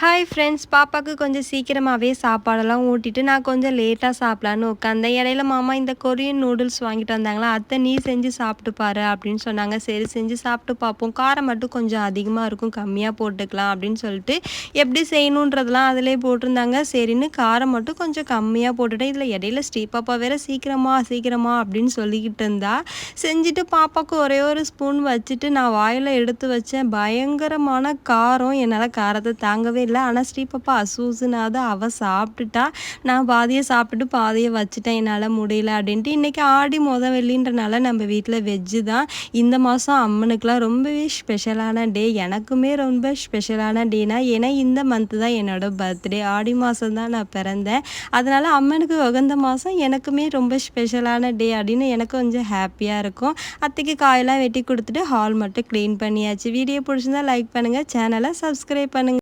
Hi friends பாப்பாவுக்கு கொஞ்சம் சீக்கிரமாகவே சாப்பாடெல்லாம் ஊட்டிட்டு நான் கொஞ்சம் லேட்டாக சாப்பிட்லான்னு உட்காந்தேன் இடையில மாமா இந்த கொரியன் நூடுல்ஸ் வாங்கிட்டு வந்தாங்களா? அத்தை நீ செஞ்சு சாப்பிட்டு பாரு அப்படின்னு சொன்னாங்க. சரி செஞ்சு சாப்பிட்டு பார்ப்போம் காரம் மட்டும் கொஞ்சம் அதிகமாக இருக்கும். கம்மியாக போட்டுக்கலாம் அப்படின்னு சொல்லிட்டு எப்படி செய்யணுன்றதெல்லாம் அதிலே போட்டிருந்தாங்க. சரின்னு காரம் மட்டும் கொஞ்சம் கம்மியாக போட்டுட்டேன். இதில் இடையில ஸ்ரீ பாப்பா வேற சீக்கிரமா சீக்கிரமா அப்படின்னு சொல்லிக்கிட்டு இருந்தா. செஞ்சுட்டு பாப்பாவுக்கு ஒரே ஒரு ஸ்பூன் வச்சுட்டு நான் வாயில் எடுத்து வச்சேன். பயங்கரமான காரம். என்னால் காரத்தை தாங்கவே இல்லை. ஆனால் ஸ்ரீபாப்பா அசூசுனாத அவள் சாப்பிட்டுட்டா. நான் பாதியை சாப்பிட்டுட்டு பாதியை வச்சுட்டேன். என்னால் முடியல அப்படின்ட்டு இன்றைக்கி ஆடி மொத வெள்ளின்றனால நம்ம வீட்டில் வெஜ்ஜு தான். இந்த மாதம் அம்மனுக்கெலாம் ரொம்பவே ஸ்பெஷலான டே எனக்குமே ரொம்ப ஸ்பெஷலான டேனா ஏன்னா இந்த மந்த்து தான் என்னோடய பர்த்டே ஆடி மாதம் தான் நான் பிறந்தேன். அதனால் அம்மனுக்கு உகந்த மாதம் எனக்குமே ரொம்ப ஸ்பெஷலான டே அப்படின்னு எனக்கு கொஞ்சம் ஹாப்பியாக இருக்கும். அத்தைக்கு காயெல்லாம் வெட்டி கொடுத்துட்டு ஹால் மட்டும் க்ளீன் பண்ணியாச்சு. வீடியோ பிடிச்சிருந்தா லைக் பண்ணுங்கள் சேனலை சப்ஸ்கிரைப் பண்ணுங்கள்